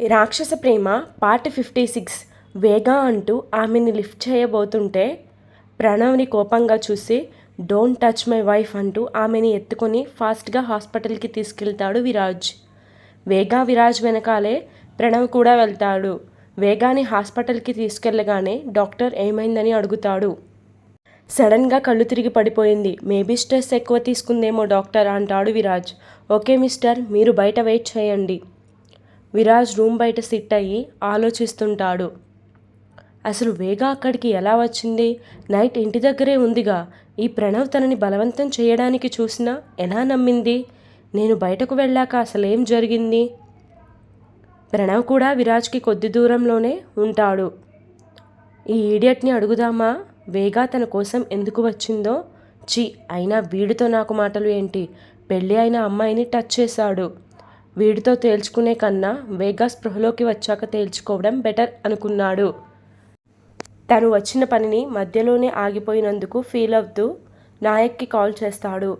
రాక్షస ప్రేమ part fifty six Vega అంటూ ఆమెని లిఫ్ట్ చేయబోతుంటే ప్రణవ్ని కోపంగా చూసి డోంట్ టచ్ మై వైఫ్ అంటూ ఆమెని ఎత్తుకొని ఫాస్ట్గా హాస్పిటల్కి తీసుకెళ్తాడు విరాజ్. వేగా విరాజ్ వెనకాలే ప్రణవ్ కూడా వెళ్తాడు. వేగాని హాస్పిటల్కి తీసుకెళ్ళగానే డాక్టర్ ఏమైందని అడుగుతాడు. సడన్గా కళ్ళు తిరిగి పడిపోయింది. మేబీ స్ట్రెస్ ఎక్కువ తీసుకుందేమో డాక్టర్ అంటాడు విరాజ్. ఓకే మిస్టర్ మీరు బయట వెయిట్ చేయండి. విరాజ్ రూమ్ బయట సిట్ అయ్యి ఆలోచిస్తుంటాడు. అసలు వేగ అక్కడికి ఎలా వచ్చింది? నైట్ ఇంటి దగ్గరే ఉందిగా. ఈ ప్రణవ్ తనని బలవంతం చేయడానికి చూసినా ఎలా నమ్మింది? నేను బయటకు వెళ్ళాక అసలేం జరిగింది? ప్రణవ్ కూడా విరాజ్కి కొద్ది దూరంలోనే ఉంటాడు. ఈ ఈడియట్ని అడుగుదామా? వేగా తన కోసం ఎందుకు వచ్చిందో? చి అయినా వీడితో నాకు మాటలు ఏంటి? పెళ్ళి అయిన అమ్మాయిని టచ్ చేశాడు. వీడితో తేల్చుకునే కన్నా వేగా స్పృహలోకి వచ్చాక తేల్చుకోవడం బెటర్ అనుకున్నాడు. తను వచ్చిన పనిని మధ్యలోనే ఆగిపోయినందుకు ఫీల్ అవుతూ నాయక్కి కాల్ చేస్తాడు.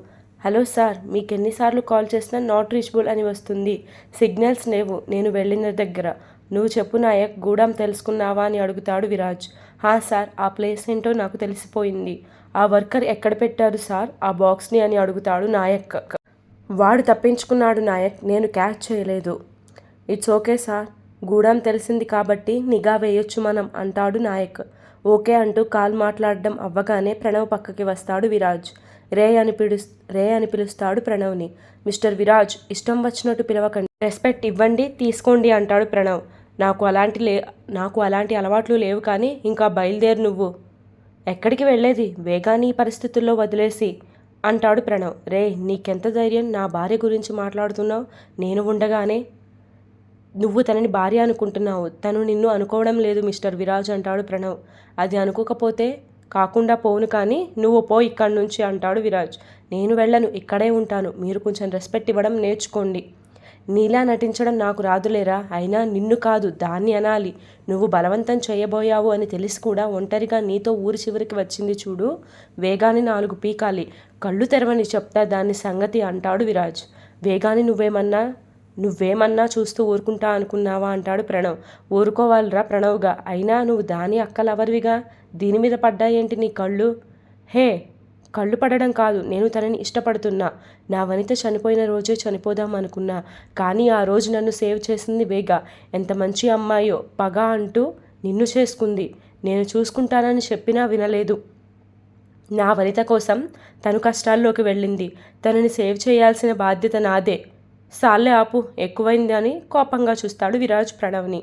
హలో సార్ మీకు ఎన్నిసార్లు కాల్ చేసినా నాట్ రీచబుల్ అని వస్తుంది. సిగ్నల్స్ లేవు. నేను వెళ్ళిన దగ్గర. నువ్వు చెప్పు నాయక్ గూడెం తెలుసుకున్నావా? అని అడుగుతాడు విరాజ్. హా సార్ ఆ ప్లేస్ ఏంటో నాకు తెలిసిపోయింది. ఆ వర్కర్ ఎక్కడ పెట్టారు సార్? ఆ బాక్స్ని అని అడుగుతాడు నాయక్. వాడు తప్పించుకున్నాడు నాయక్ నేను క్యాచ్ చేయలేదు. ఇట్స్ ఓకే సార్ గూడెం తెలిసింది కాబట్టి నిఘా వేయొచ్చు మనం అంటాడు నాయక్. ఓకే అంటూ కాల్ మాట్లాడడం అవ్వగానే ప్రణవ్ పక్కకి వస్తాడు విరాజ్. రే అని పిలు రే అని పిలుస్తాడు ప్రణవ్ని. మిస్టర్ విరాజ్ ఇష్టం వచ్చినట్టు పిలవకండి. రెస్పెక్ట్ ఇవ్వండి తీసుకోండి అంటాడు ప్రణవ్. నాకు అలాంటి లే నాకు అలాంటి అలవాట్లు లేవు కానీ ఇంకా బయలుదేరు నువ్వు. ఎక్కడికి వెళ్ళేది? వేగాన్ని ఈ పరిస్థితుల్లో వదిలేసి. అంటాడు ప్రణవ్. రే నీకెంత ధైర్యం? నా భార్య గురించి మాట్లాడుతున్నావు. నేను ఉండగానే నువ్వు తనని భార్య అనుకుంటున్నావు. తను నిన్ను అనుకోవడం లేదు మిస్టర్ విరాజ్ అంటాడు ప్రణవ్. అది అనుకోకపోతే కాకుండా పోను కానీ నువ్వు పో ఇక్కడి నుంచి అంటాడు విరాజ్. నేను వెళ్ళను ఇక్కడే ఉంటాను. మీరు కొంచెం రెస్పెక్ట్ ఇవ్వడం నేర్చుకోండి. నీలా నటించడం నాకు రాదులేరా? అయినా నిన్ను కాదు దాన్ని అనాలి. నువ్వు బలవంతం చేయబోయావు అని తెలిసి కూడా ఒంటరిగా నీతో ఊరి చివరికి వచ్చింది చూడు. వేగాని నాలుగు పీకాలి. కళ్ళు తెరవని చెప్తా దాని సంగతి అంటాడు విరాజ్. వేగాని నువ్వేమన్నా? నువ్వేమన్నా చూస్తూ ఊరుకుంటా అనుకున్నావా? అంటాడు ప్రణవ్. ఊరుకోవాలిరా ప్రణవ్గా. అయినా నువ్వు దాని అక్కలవరివిగా? దీని మీద పడ్డాయేంటి నీ కళ్ళు? హే! కళ్ళు పడడం కాదు నేను తనని ఇష్టపడుతున్నా. నా వనిత చనిపోయిన రోజే చనిపోదాం అనుకున్నా. కానీ ఆ రోజు నన్ను సేవ్ చేసింది వేగ. ఎంత మంచి అమ్మాయో పగ అంటూ నిన్ను చేసుకుంది. నేను చూసుకుంటానని చెప్పినా వినలేదు. నా వనిత కోసం తను కష్టాల్లోకి వెళ్ళింది. తనని సేవ్ చేయాల్సిన బాధ్యత నాదే. సాల్లే ఆపు ఎక్కువైంది అని కోపంగా చూస్తాడు విరాజ్ ప్రణవ్ని.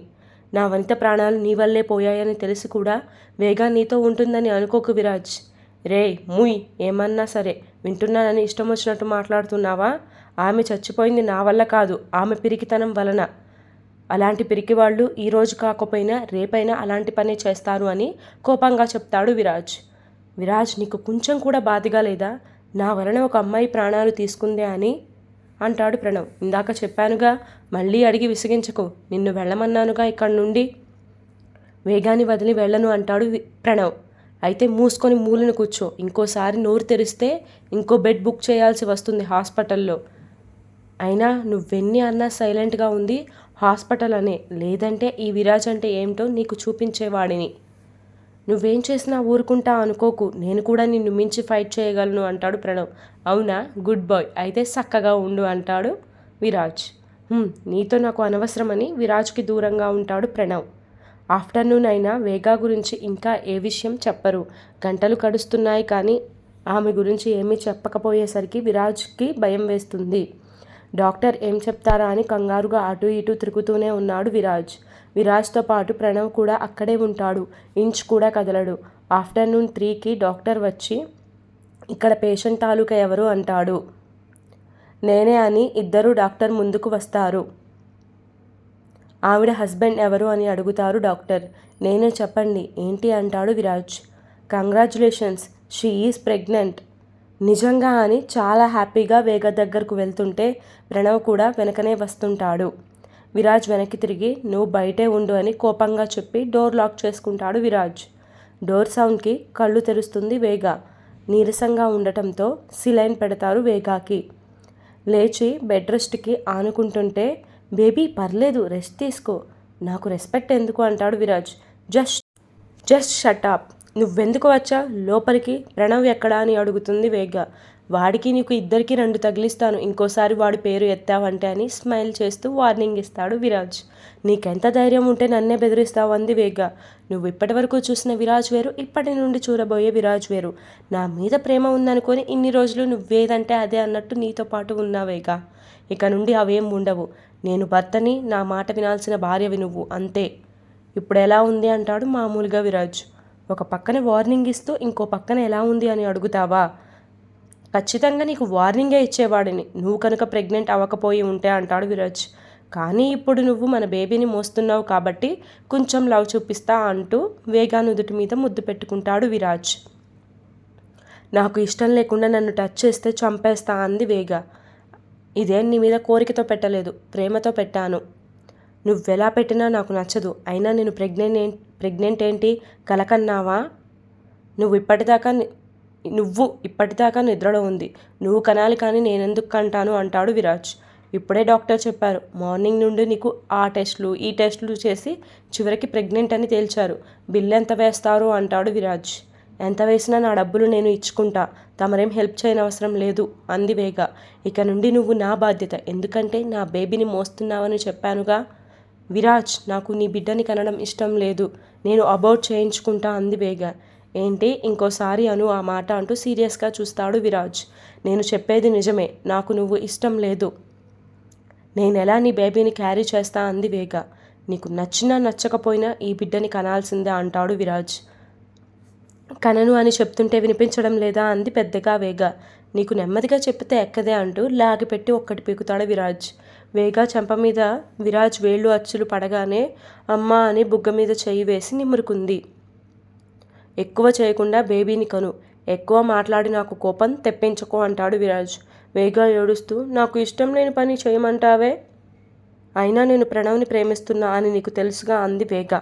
నా వనిత ప్రాణాలు నీ వల్లే పోయాయని తెలిసి కూడా వేగా నీతో ఉంటుందని అనుకోకు విరాజ్. రే ముయ్ ఏమన్నా సరే. వింటున్నానని ఇష్టం వచ్చినట్టు మాట్లాడుతున్నావా? ఆమె చచ్చిపోయింది నా వల్ల కాదు ఆమె పిరికితనం వలన. అలాంటి పిరికి వాళ్ళు ఈరోజు కాకపోయినా రేపైనా అలాంటి పనే చేస్తారు అని కోపంగా చెప్తాడు విరాజ్. విరాజ్ నీకు కొంచెం కూడా బాధగా లేదా? నా వలన ఒక అమ్మాయి ప్రాణాలు తీసుకుందే అని అంటాడు ప్రణవ్. ఇందాక చెప్పానుగా మళ్ళీ అడిగి విసిగించకు. నిన్ను వెళ్ళమన్నానుగా ఇక్కడి నుండి వేగాన్ని వదిలి వెళ్ళను అంటాడు ప్రణవ్. అయితే మూసుకొని మూలిన కూర్చో. ఇంకోసారి నోరు తెరిస్తే ఇంకో బెడ్ బుక్ చేయాల్సి వస్తుంది హాస్పిటల్లో. అయినా నువ్వెన్ని అన్నా సైలెంట్గా ఉంది హాస్పిటల్ అనే లేదంటే ఈ విరాజ్ అంటే ఏమిటో నీకు చూపించేవాడిని. నువ్వేం చేసినా ఊరుకుంటా అనుకోకు. నేను కూడా నిన్ను మించి ఫైట్ చేయగలను అంటాడు ప్రణవ్. అవునా? Good boy. అయితే చక్కగా ఉండు అంటాడు విరాజ్. నీతో నాకు అనవసరమని విరాజ్కి దూరంగా ఉంటాడు ప్రణవ్. ఆఫ్టర్నూన్ అయినా వేగా గురించి ఇంకా ఏ విషయం చెప్పరు. గంటలు గడుస్తున్నాయి కానీ ఆమె గురించి ఏమీ చెప్పకపోయేసరికి విరాజ్కి భయం వేస్తుంది. డాక్టర్ ఏం చెప్తారా అని కంగారుగా అటు ఇటు తిరుగుతూనే ఉన్నాడు విరాజ్. విరాజ్తో పాటు ప్రణవ్ కూడా అక్కడే ఉంటాడు. ఇంచ్ కూడా కదలడు. ఆఫ్టర్నూన్ త్రీకి డాక్టర్ వచ్చి ఇక్కడ పేషెంట్ తాలూకా ఎవరు? అంటాడు. నేనే అని ఇద్దరు డాక్టర్ ముందుకు వస్తారు. ఆవిడ హస్బెండ్ ఎవరు అని అడుగుతారు డాక్టర్. నేనే చెప్పండి ఏంటి అంటాడు Viraj. Congratulations she is pregnant. నిజంగా అని చాలా హ్యాపీగా వేగ దగ్గరకు వెళ్తుంటే ప్రణవ్ కూడా వెనకనే వస్తుంటాడు. విరాజ్ వెనక్కి తిరిగి నువ్వు బయటే ఉండు అని కోపంగా చెప్పి డోర్ లాక్ చేసుకుంటాడు విరాజ్. డోర్ సౌండ్కి కళ్ళు తెరుస్తుంది వేగ. నీరసంగా ఉండటంతో సిలైన్ పెడతారు వేగాకి. లేచి బెడ్ రెస్ట్కి ఆనుకుంటుంటే బేబీ పర్లేదు రెస్ట్ తీసుకో. నాకు రెస్పెక్ట్ ఎందుకు అంటాడు విరాజ్. జస్ట్ జస్ట్ షటాప్ నువ్వెందుకు వచ్చా? లోపలికి ప్రణవ్ ఎక్కడా అని అడుగుతుంది వేగ. వాడికి నీకు ఇద్దరికి రెండు తగిలిస్తాను. ఇంకోసారి వాడి పేరు ఎత్తావంటే అని స్మైల్ చేస్తూ వార్నింగ్ ఇస్తాడు విరాజ్. నీకెంత ధైర్యం ఉంటే నన్నే బెదిరిస్తావు అంది వేగ. నువ్వు ఇప్పటివరకు చూసిన విరాజ్ వేరు ఇప్పటి నుండి చూడబోయే విరాజ్ వేరు. నా మీద ప్రేమ ఉందనుకొని ఇన్ని రోజులు నువ్వేదంటే అదే అన్నట్టు నీతో పాటు ఉన్నావేగా ఇక నుండి అవేం ఉండవు. నేను భర్తని నా మాట వినాల్సిన భార్యవి నువ్వు అంతే. ఇప్పుడు ఎలా ఉంది? అంటాడు మామూలుగా విరాజ్. ఒక పక్కన వార్నింగ్ ఇస్తూ ఇంకో పక్కన ఎలా ఉంది అని అడుగుతావా? ఖచ్చితంగా నీకు వార్నింగే ఇచ్చేవాడిని. నువ్వు కనుక ప్రెగ్నెంట్ అవ్వకపోయి ఉంటే అంటాడు విరాజ్. కానీ ఇప్పుడు నువ్వు మన బేబీని మోస్తున్నావు కాబట్టి కొంచెం లవ్ చూపిస్తా అంటూ వేగా నుదుటి మీద ముద్దు పెట్టుకుంటాడు విరాజ్. నాకు ఇష్టం లేకుండా నన్ను టచ్ చేస్తే చంపేస్తా అంది వేగా. ఇదేం నీ మీద కోరికతో పెట్టలేదు ప్రేమతో పెట్టాను. నువ్వెలా పెట్టినా నాకు నచ్చదు. అయినా నేను ప్రెగ్నెంట్ ప్రెగ్నెంట్ ఏంటి కలకన్నావా? నువ్వు ఇప్పటిదాకా నువ్వు ఇప్పటిదాకా నిద్రలో ఉంది. నువ్వు కనాలి కానీ నేనెందుకు కంటాను అంటాడు విరాజ్. ఇప్పుడే డాక్టర్ చెప్పారు మార్నింగ్ నుండి నీకు ఆ టెస్టులు ఈ టెస్టులు చేసి చివరికి ప్రెగ్నెంట్ అని తేల్చారు. బిల్ ఎంత వేస్తారు అంటాడు విరాజ్. ఎంత వేసినా నా డబ్బులు నేను ఇచ్చుకుంటా. తమరేం హెల్ప్ చేయని అవసరం లేదు అంది వేగ. ఇక నుండి నువ్వు నా బాధ్యత. ఎందుకంటే నా బేబీని మోస్తున్నావని చెప్పానుగా? విరాజ్ నాకు నీ బిడ్డని కనడం ఇష్టం లేదు. నేను అబౌట్ చేయించుకుంటా అంది వేగ. ఏంటి? ఇంకోసారి అను ఆ మాట అంటూ సీరియస్గా చూస్తాడు విరాజ్. నేను చెప్పేది నిజమే. నాకు నువ్వు ఇష్టం లేదు. నేను ఎలా నీ బేబీని క్యారీ చేస్తా అంది వేగ. నీకు నచ్చినా నచ్చకపోయినా ఈ బిడ్డని కనాల్సిందే అంటాడు విరాజ్. కనను అని చెప్తుంటే వినిపించడం లేదా అంది పెద్దగా వేగ. నీకు నెమ్మదిగా చెప్తే ఎక్కదే అంటూ లాగిపెట్టి ఒక్కటి పీకుతాడు విరాజ్. వేగా చెంప మీద విరాజ్ వేళ్ళు అచ్చులు పడగానే అమ్మ అని బుగ్గ మీద చేయి వేసి నిమురుకుంది. ఎక్కువ చేయకుండా బేబీని కను. ఎక్కువ మాట్లాడి నాకు కోపం తెప్పించుకో అంటాడు విరాజ్. వేగా ఏడుస్తూ నాకు ఇష్టం లేని పని చేయమంటావే? అయినా నేను ప్రణవ్ని ప్రేమిస్తున్నా అని నీకు తెలుసుగా అంది వేగ.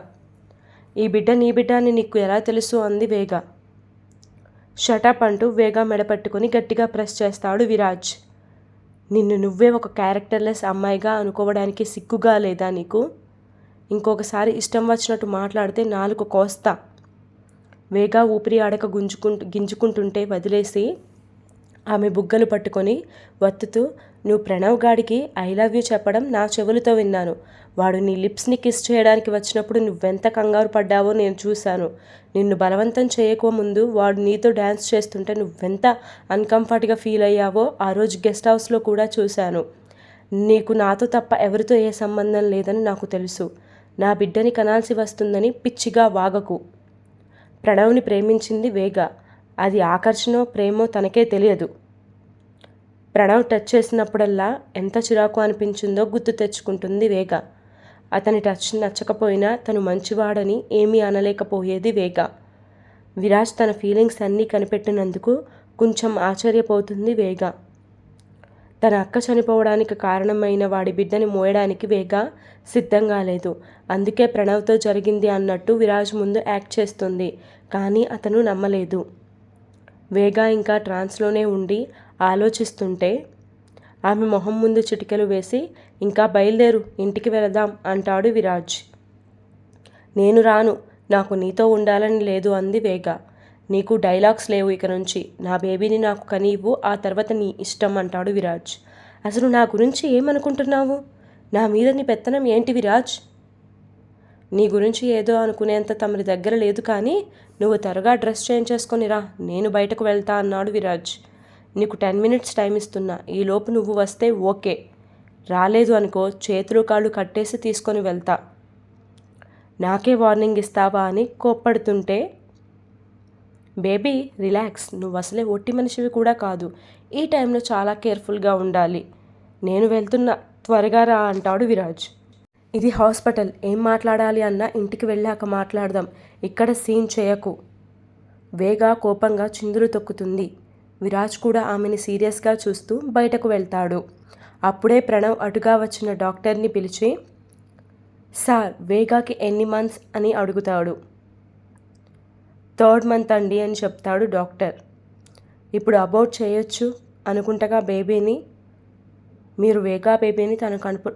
ఈ బిడ్డ నీ బిడ్డ అని నీకు ఎలా తెలుసు? అంది వేగ. షటప్ అంటూ వేగ మెడపట్టుకుని గట్టిగా ప్రెస్ చేస్తాడు విరాజ్. నిన్ను నువ్వే ఒక క్యారెక్టర్లెస్ అమ్మాయిగా అనుకోవడానికి సిగ్గుగా లేదా నీకు? ఇంకొకసారి ఇష్టం వచ్చినట్టు మాట్లాడితే నాలుగు కోస్తా. వేగా ఊపిరి ఆడక గుంజుకుంటూ గింజుకుంటుంటే వదిలేసి ఆమె బుగ్గలు పట్టుకొని వత్తుతూ నువ్వు ప్రణవ్ గాడికి ఐ లవ్ యూ చెప్పడం నా చెవులతో విన్నాను. వాడు నీ లిప్స్ని కిస్ చేయడానికి వచ్చినప్పుడు నువ్వెంత కంగారు పడ్డావో నేను చూశాను. నిన్ను బలవంతం చేయకముందు వాడు నీతో డ్యాన్స్ చేస్తుంటే నువ్వెంత అన్కంఫర్ట్గా ఫీల్ అయ్యావో ఆ రోజు గెస్ట్ హౌస్లో కూడా చూశాను. నీకు నాతో తప్ప ఎవరితో ఏ సంబంధం లేదని నాకు తెలుసు. నా బిడ్డని కనాల్సి వస్తుందని పిచ్చిగా వాగకు. ప్రణవ్ని ప్రేమించింది వేగ. అది ఆకర్షణో ప్రేమో తనకే తెలియదు. ప్రణవ్ టచ్ చేసినప్పుడల్లా ఎంత చిరాకు అనిపించిందో గుర్తు తెచ్చుకుంటుంది వేగ. అతని టచ్ నచ్చకపోయినా తను మంచివాడని ఏమీ అనలేకపోయేది వేగ. విరాజ్ తన ఫీలింగ్స్ అన్నీ కనిపెట్టినందుకు కొంచెం ఆశ్చర్యపోతుంది వేగ. తన అక్క చనిపోవడానికి కారణమైన వాడి బిడ్డని మోయడానికి వేగ సిద్ధంగా లేదు. అందుకే ప్రణవ్తో జరిగింది అన్నట్టు విరాజ్ ముందు యాక్ట్ చేస్తుంది కానీ అతను నమ్మలేదు. వేగ ఇంకా ట్రాన్స్లోనే ఉండి ఆలోచిస్తుంటే ఆమె మొహం ముందు చిటికెలు వేసి ఇంకా బయలుదేరు ఇంటికి వెళదాం అంటాడు విరాజ్. నేను రాను నాకు నీతో ఉండాలని లేదు అంది వేగ. నీకు డైలాగ్స్ లేవు ఇక నుంచి నా బేబీని నాకు కనీవు ఆ తర్వాత నీ ఇష్టం అంటాడు విరాజ్. అసలు నా గురించి ఏమనుకుంటున్నావు? నా మీద నీ పెత్తనం ఏంటి విరాజ్? నీ గురించి ఏదో అనుకునేంత తమరి దగ్గర లేదు కానీ నువ్వు త్వరగా డ్రెస్ చేంజ్ చేసుకొని రా నేను బయటకు వెళ్తా అన్నాడు విరాజ్. నీకు టెన్ మినిట్స్ టైం ఇస్తున్నా. ఈలోపు నువ్వు వస్తే ఓకే. రాలేదు అనుకో చేతులు కాళ్ళు కట్టేసి తీసుకొని వెళ్తా. నాకే వార్నింగ్ ఇస్తావా అని కోప్పడుతుంటే బేబీ రిలాక్స్ నువ్వు అసలే ఒట్టి మనిషివి కూడా కాదు. ఈ టైంలో చాలా కేర్ఫుల్గా ఉండాలి. నేను వెళ్తున్నా. త్వరగా రా అంటాడు విరాజ్. ఇది హాస్పిటల్ ఏం మాట్లాడాలి అన్నా ఇంటికి వెళ్ళాక మాట్లాడదాం. ఇక్కడ సీన్ చేయకు. వేగా కోపంగా చిందులు తొక్కుతుంది. విరాజ్ కూడా ఆమెని సీరియస్గా చూస్తూ బయటకు వెళ్తాడు. అప్పుడే ప్రణవ్ అటుగా వచ్చిన డాక్టర్ని పిలిచి సార్ వేగాకి ఎన్ని మంత్స్ అని అడుగుతాడు. థర్డ్ మంత్ అండి అని చెప్తాడు డాక్టర్. ఇప్పుడు అబౌట్ చేయొచ్చు అనుకుంటగా బేబీని మీరు వేగా బేబీని తన కడుపు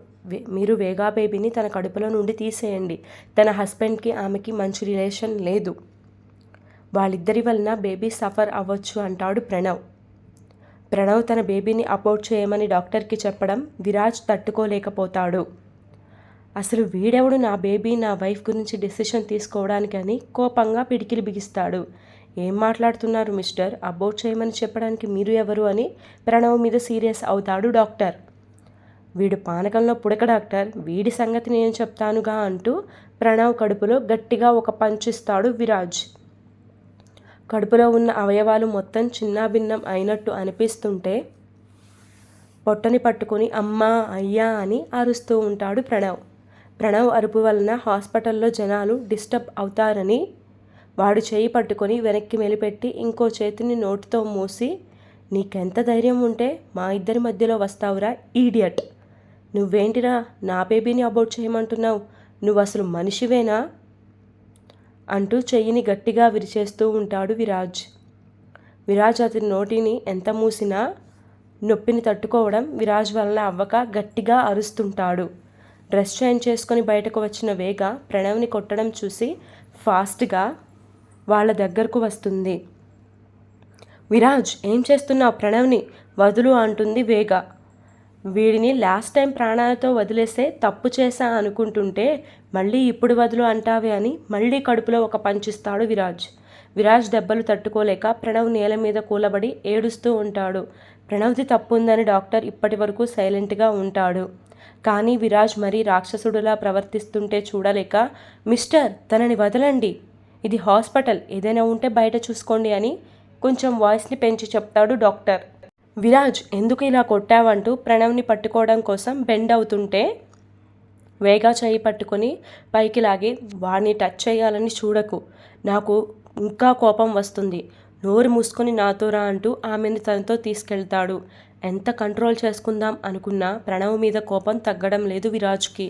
మీరు వేగా బేబీని తన కడుపులో నుండి తీసేయండి. తన హస్బెండ్కి ఆమెకి మంచి రిలేషన్ లేదు. వాళ్ళిద్దరి వలన బేబీ సఫర్ అవ్వచ్చు అంటాడు ప్రణవ్. ప్రణవ్ తన బేబీని అపోర్ట్ చేయమని డాక్టర్కి చెప్పడం విరాజ్ తట్టుకోలేకపోతాడు. అసలు వీడెవడు నా బేబీ నా వైఫ్ గురించి డెసిషన్ తీసుకోవడానికని కోపంగా పిడికిలి బిగిస్తాడు. ఏం మాట్లాడుతున్నారు మిస్టర్? అబోర్ట్ చేయమని చెప్పడానికి మీరు ఎవరు అని ప్రణవ్ మీద సీరియస్ అవుతాడు డాక్టర్. వీడు పానకంలో పుడక డాక్టర్. వీడి సంగతి నేను చెప్తానుగా అంటూ ప్రణవ్ కడుపులో గట్టిగా ఒక పంచిస్తాడు విరాజ్. కడుపులో ఉన్న అవయవాలు మొత్తం చిన్నాభిన్నం అయినట్టు అనిపిస్తుంటే పొట్టని పట్టుకొని అమ్మా అయ్యా అని అరుస్తూ ఉంటాడు ప్రణవ్. ప్రణవ్ అరుపు వలన హాస్పిటల్లో జనాలు డిస్టర్బ్ అవుతారని వాడు చేయి పట్టుకొని వెనక్కి మెలిపెట్టి ఇంకో చేతిని నోటితో మూసి నీకెంత ధైర్యం ఉంటే మా ఇద్దరి మధ్యలో వస్తావురా ఈడియట్ నువ్వేంటిరా నా బేబీని అబౌట్ చేయమంటున్నావు. నువ్వు అసలు మనిషివేనా? అంటూ చెయ్యిని గట్టిగా విరిచేస్తూ ఉంటాడు విరాజ్. విరాజ్ అతని నోటిని ఎంత మూసినా నొప్పిని తట్టుకోవడం విరాజ్ వలన అవ్వక గట్టిగా అరుస్తుంటాడు. డ్రెస్ చేంజ్ చేసుకొని బయటకు వచ్చిన వేగ ప్రణవ్ని కొట్టడం చూసి ఫాస్ట్గా వాళ్ళ దగ్గరకు వస్తుంది. విరాజ్ ఏం చేస్తున్నావు ప్రణవ్ని? వదులు అంటుంది వేగ. వీడిని లాస్ట్ టైం ప్రాణాలతో వదిలేస్తే తప్పు చేశా అనుకుంటుంటే మళ్ళీ ఇప్పుడు వదులు అంటావే అని మళ్ళీ కడుపులో ఒక పంచిస్తాడు విరాజ్. విరాజ్ దెబ్బలు తట్టుకోలేక ప్రణవ్ నేల మీద కూలబడి ఏడుస్తూ ఉంటాడు. ప్రణవ్ది తప్పు ఉందని డాక్టర్ ఇప్పటి వరకు సైలెంట్గా ఉంటాడు. కానీ విరాజ్ మరీ రాక్షసుడులా ప్రవర్తిస్తుంటే చూడలేక మిస్టర్ తనని వదలండి. ఇది హాస్పిటల్. ఏదైనా ఉంటే బయట చూసుకోండి అని కొంచెం వాయిస్ని పెంచి చెప్తాడు డాక్టర్. విరాజ్ ఎందుకు ఇలా కొట్టావంటూ ప్రణవ్ని పట్టుకోవడం కోసం బెండ్ అవుతుంటే వేగా చేయి పట్టుకొని పైకి లాగి వాడిని టచ్ చేయాలని చూడకు. నాకు ఇంకా కోపం వస్తుంది. నోరు మూసుకొని నాతో రా అంటూ ఆమెను తనతో తీసుకెళ్తాడు. ఎంత కంట్రోల్ చేసుకుందాం అనుకున్నా ప్రణవ్ మీద కోపం తగ్గడం లేదు విరాజ్కి.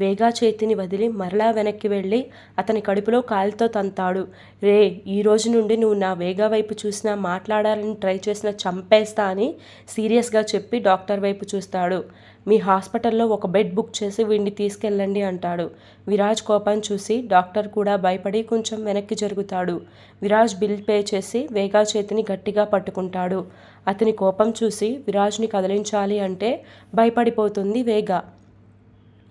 వేగా చేతిని వదిలి మరలా వెనక్కి వెళ్ళి అతని కడుపులో కాలుతో తంతాడు. రే ఈ రోజు నుండి నువ్వు నా వేగా వైపు చూసినా మాట్లాడాలని ట్రై చేసినా చంపేస్తా అని సీరియస్గా చెప్పి డాక్టర్ వైపు చూస్తాడు. మీ హాస్పిటల్లో ఒక బెడ్ బుక్ చేసి వీడిని తీసుకెళ్ళండి అంటాడు. విరాజ్ కోపం చూసి డాక్టర్ కూడా భయపడి కొంచెం వెనక్కి జరుగుతాడు. విరాజ్ బిల్ పే చేసి వేగా చేతిని గట్టిగా పట్టుకుంటాడు. అతని కోపం చూసి విరాజ్ని కదిలించాలి అంటే భయపడిపోతుంది వేగా.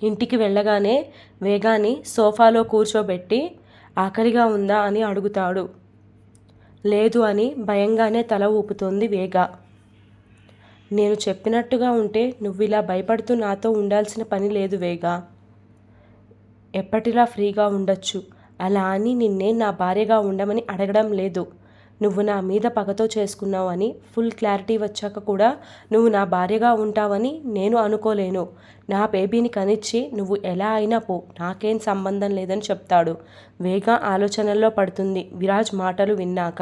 ఇంటికి వెళ్ళగానే వేగాని సోఫాలో కూర్చోబెట్టి ఆకలిగా ఉందా అని అడుగుతాడు. లేదు అని భయంగానే తల ఊపుతోంది వేగ. నేను చెప్పినట్టుగా ఉంటే నువ్వు ఇలా భయపడుతూ నాతో ఉండాల్సిన పని లేదు వేగా. ఎప్పటిలా ఫ్రీగా ఉండొచ్చు? అలా అని నిన్నే నా భార్యగా ఉండమని అడగడం లేదు. నువ్వు నా మీద పగతో చేసుకున్నావు అని ఫుల్ క్లారిటీ వచ్చాక కూడా నువ్వు నా భార్యగా ఉంటావని నేను అనుకోలేను. నా బేబీని కనిచ్చి నువ్వు ఎలా అయినా పో నాకేం సంబంధం లేదని చెప్తాడు. వేగా ఆలోచనల్లో పడుతుంది విరాజ్ మాటలు విన్నాక.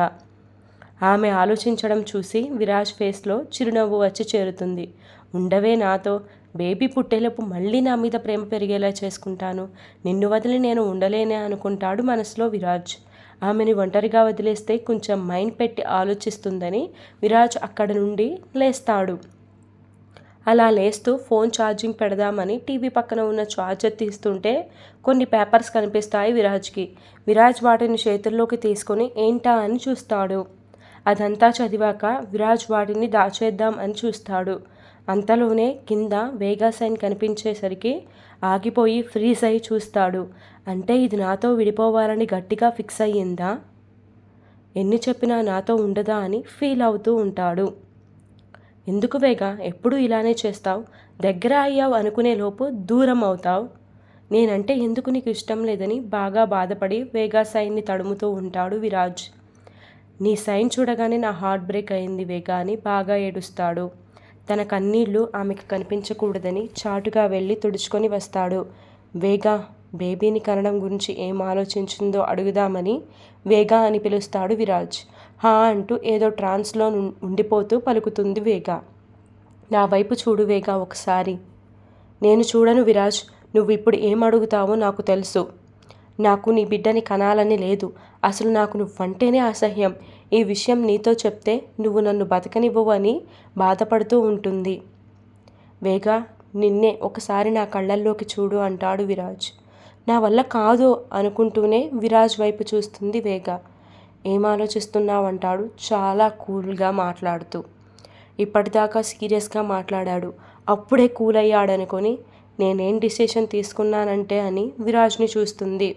ఆమె ఆలోచించడం చూసి విరాజ్ ఫేస్లో చిరునవ్వు వచ్చి చేరుతుంది. ఉండవే నాతో బేబీ పుట్టేలోపు మళ్ళీ నా మీద ప్రేమ పెరిగేలా చేసుకుంటాను. నిన్ను వదిలి నేను ఉండలేనే అనుకుంటాడు మనసులో విరాజ్. ఆమెని ఒంటరిగా వదిలేస్తే కొంచెం మైండ్ పెట్టి ఆలోచిస్తుందని విరాజ్ అక్కడ నుండి లేస్తాడు. అలా లేస్తూ ఫోన్ ఛార్జింగ్ పెడదామని టీవీ పక్కన ఉన్న ఛార్జర్ తీస్తుంటే కొన్ని పేపర్స్ కనిపిస్తాయి విరాజ్కి. విరాజ్ వాటిని చేతుల్లోకి తీసుకొని ఏంటా అని చూస్తాడు. అదంతా చదివాక విరాజ్ వాటిని దాచేద్దాం అని చూస్తాడు. అంతలోనే కింద వేగా సైన్ కనిపించేసరికి ఆగిపోయి ఫ్రీజ్ అయి చూస్తాడు. అంటే ఇది నాతో విడిపోవాలని గట్టిగా ఫిక్స్ అయ్యిందా? ఎన్ని చెప్పినా నాతో ఉండదా అని ఫీల్ అవుతూ ఉంటాడు. ఎందుకు వేగా? ఎప్పుడు ఇలానే చేస్తావు? దగ్గర అయ్యావు అనుకునే లోపు దూరం అవుతావు? నేనంటే ఎందుకు నీకు ఇష్టం లేదని బాగా బాధపడి వేగా సైన్ని తడుముతూ ఉంటాడు విరాజ్. నీ సైన్ చూడగానే నా హార్ట్ బ్రేక్ అయింది వేగా అని బాగా ఏడుస్తాడు. తన కన్నీళ్ళు ఆమెకు కనిపించకూడదని చాటుగా వెళ్ళి తుడుచుకొని వస్తాడు. వేగా బేబీని కనడం గురించి ఏం ఆలోచించిందో అడుగుదామని వేగా అని పిలుస్తాడు విరాజ్. హా అంటూ ఏదో ట్రాన్స్లో ఉండిపోతూ పలుకుతుంది వేగా. నా వైపు చూడు వేగా ఒకసారి. నేను చూడను విరాజ్ నువ్వు ఇప్పుడు ఏం అడుగుతావో నాకు తెలుసు. నాకు నీ బిడ్డని కనాలని లేదు. అసలు నాకు నువ్వంటేనే అసహ్యం. ఈ విషయం నీతో చెప్తే నువ్వు నన్ను బతకనివ్వవు అని బాధపడుతూ ఉంటుంది. వేగా నిన్నే ఒకసారి నా కళ్ళల్లోకి చూడు అంటాడు విరాజ్. నా వల్ల కాదు అనుకుంటూనే విరాజ్ వైపు చూస్తుంది వేగ. ఏం ఆలోచిస్తున్నావంటాడు చాలా కూల్గా మాట్లాడుతూ. ఇప్పటిదాకా సీరియస్గా మాట్లాడాడు. అప్పుడే కూల్ అయ్యాడనుకొని నేనేం డిసిషన్ తీసుకున్నానంటే అని విరాజ్ని చూస్తుంది.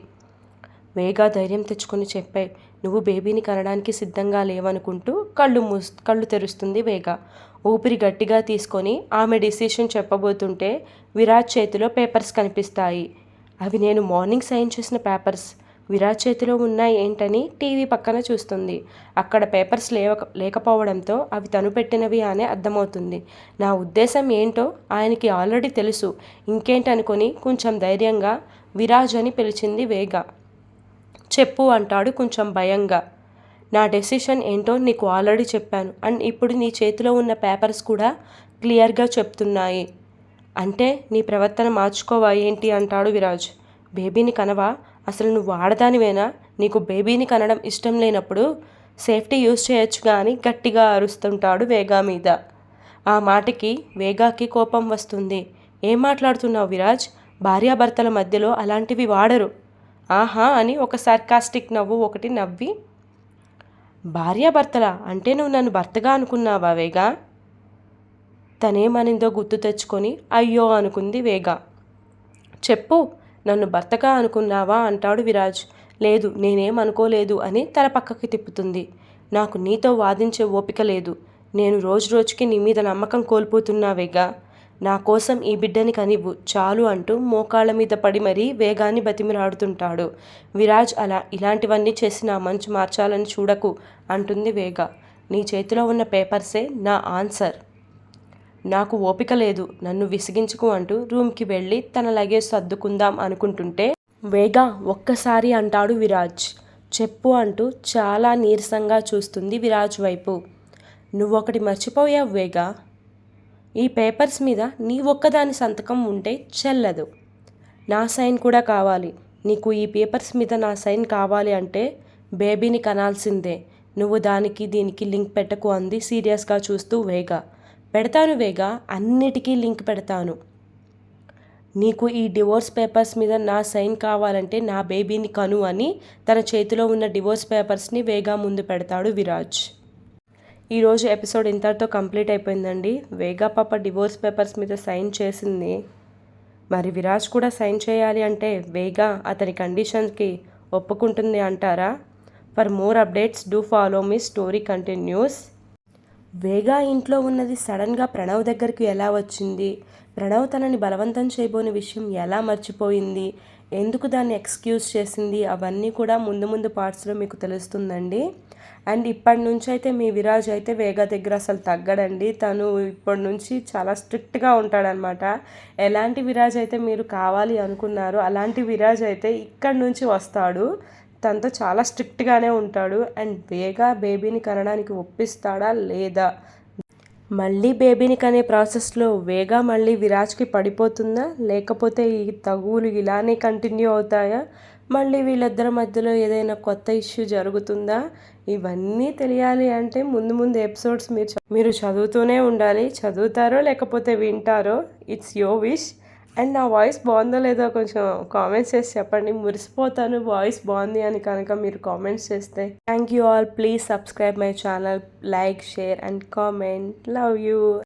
వేగా ధైర్యం తెచ్చుకొని చెప్పాయి నువ్వు బేబీని కనడానికి సిద్ధంగా లేవనుకుంటూ కళ్ళు మూస్ కళ్ళు తెరుస్తుంది వేగ. ఊపిరి గట్టిగా తీసుకొని ఆమె డిసిషన్ చెప్పబోతుంటే విరాజ్ చేతిలో పేపర్స్ కనిపిస్తాయి. అవి నేను మార్నింగ్ సైన్ చేసిన పేపర్స్ విరాజ్ చేతిలో ఉన్నాయి ఏంటని టీవీ పక్కన చూస్తుంది. అక్కడ పేపర్స్ లేవ లేకపోవడంతో అవి తను పెట్టినవి అనే అర్థమవుతుంది. నా ఉద్దేశం ఏంటో ఆయనకి ఆల్రెడీ తెలుసు. ఇంకేంటనుకొని కొంచెం ధైర్యంగా విరాజ్ అని పిలిచింది వేగ. చెప్పు అంటాడు కొంచెం భయంగా. నా డెసిషన్ ఏంటో నీకు ఆల్రెడీ చెప్పాను. అండ్ ఇప్పుడు నీ చేతిలో ఉన్న పేపర్స్ కూడా క్లియర్గా చెప్తున్నాయి. అంటే నీ ప్రవర్తన మార్చుకోవా ఏంటి అంటాడు విరాజ్. బేబీని కనవా? అసలు నువ్వు ఆడదానివేనా? నీకు బేబీని కనడం ఇష్టం లేనప్పుడు సేఫ్టీ యూజ్ చేయొచ్చు కానీ గట్టిగా అరుస్తుంటాడు వేగా మీద. ఆ మాటకి వేగాకి కోపం వస్తుంది. ఏం మాట్లాడుతున్నావు విరాజ్? భార్యాభర్తల మధ్యలో అలాంటివి వాడరు. ఆహా అని ఒక సర్కాస్టిక్ నవ్వు ఒకటి నవ్వి. భార్యాభర్తల? అంటే నువ్వు నన్ను భర్తగా అనుకున్నావా వేగా? తనేమనిందో గుర్తు తెచ్చుకొని అయ్యో అనుకుంది వేగ. చెప్పు నన్ను భర్తగా అనుకున్నావా అంటాడు విరాజ్. లేదు నేనేం అనుకోలేదు అని తల పక్కకి తిప్పుతుంది. నాకు నీతో వాదించే ఓపిక లేదు. నేను రోజు రోజుకి నీ మీద నమ్మకం కోల్పోతున్నావేగా నా కోసం ఈ బిడ్డని కనివ్వు చాలు అంటూ మోకాళ్ళ మీద పడి మరీ వేగాన్ని బతిమిలాడుతుంటాడు. విరాజ్ అలా ఇలాంటివన్నీ చేసి నా మంచు మార్చాలని చూడకు అంటుంది వేగ. నీ చేతిలో ఉన్న పేపర్సే నా ఆన్సర్. నాకు ఓపిక లేదు నన్ను విసిగించుకు అంటూ రూమ్కి వెళ్ళి తన లగేజ్ సర్దుకుందాం అనుకుంటుంటే వేగా ఒక్కసారి అంటాడు విరాజ్. చెప్పు అంటూ చాలా నీరసంగా చూస్తుంది విరాజ్ వైపు. నువ్వొకటి మర్చిపోయావు వేగా? ఈ పేపర్స్ మీద నీ ఒక్కదాని సంతకం ఉంటే చెల్లదు. నా సైన్ కూడా కావాలి. నీకు ఈ పేపర్స్ మీద నా సైన్ కావాలి అంటే బేబీని కనాల్సిందే. నువ్వు దానికి దీనికి లింక్ పెట్టకు అంది సీరియస్గా చూస్తూ వేగా. పెడతాను వేగా అన్నిటికీ లింక్ పెడతాను. నీకు ఈ డివోర్స్ పేపర్స్ మీద నా సైన్ కావాలంటే నా బేబీని కను అని తన చేతిలో ఉన్న డివోర్స్ పేపర్స్ని వేగా ముందు పెడతాడు విరాజ్. ఈరోజు ఎపిసోడ్ ఇంతటితో కంప్లీట్ అయిపోయిందండి. వేగా పాప డివోర్స్ పేపర్స్ మీద సైన్ చేసింది. మరి విరాజ్ కూడా సైన్ చేయాలి అంటే వేగా అతని కండిషన్కి ఒప్పుకుంటుంది అంటారా? For more updates do follow me story continues. Vega ఇంట్లో ఉన్నది సడన్గా ప్రణవ్ దగ్గరికి ఎలా వచ్చింది? ప్రణవ్ తనని బలవంతం చేయబోని విషయం ఎలా మర్చిపోయింది? ఎందుకు దాన్ని ఎక్స్క్యూజ్ చేసింది? అవన్నీ కూడా ముందు ముందు పార్ట్స్లో మీకు తెలుస్తుందండి. అండ్ ఇప్పటి నుంచి అయితే మీ విరాజ్ అయితే వేగ దగ్గర అసలు తగ్గడండి. తను ఇప్పటి నుంచి చాలా స్ట్రిక్ట్గా ఉంటాడనమాట. ఎలాంటి విరాజ్ అయితే మీరు కావాలి అనుకున్నారో అలాంటి విరాజ్ అయితే ఇక్కడి నుంచి వస్తాడు. తనతో చాలా స్ట్రిక్ట్గానే ఉంటాడు. అండ్ వేగా బేబీని కనడానికి ఒప్పిస్తాడా? లేదా? మళ్ళీ బేబీని కనే ప్రాసెస్లో వేగా మళ్ళీ విరాజ్కి పడిపోతుందా? లేకపోతే ఈ తగువులు ఇలానే కంటిన్యూ అవుతాయా? మళ్ళీ వీళ్ళిద్దరి మధ్యలో ఏదైనా కొత్త ఇష్యూ జరుగుతుందా? ఇవన్నీ తెలియాలి అంటే ముందు ముందు ఎపిసోడ్స్ మీరు మీరు చదువుతూనే ఉండాలి. చదువుతారో లేకపోతే వింటారో ఇట్స్ యో విష్ అండ్ నా వాయిస్ బాగుందో లేదో కొంచెం కామెంట్స్ చేసి చెప్పండి. మురిసిపోతాను. వాయిస్ బాగుంది అని కనుక మీరు కామెంట్స్ చేస్తే. Thank you all. Please subscribe my channel. Like share and comment. Love you.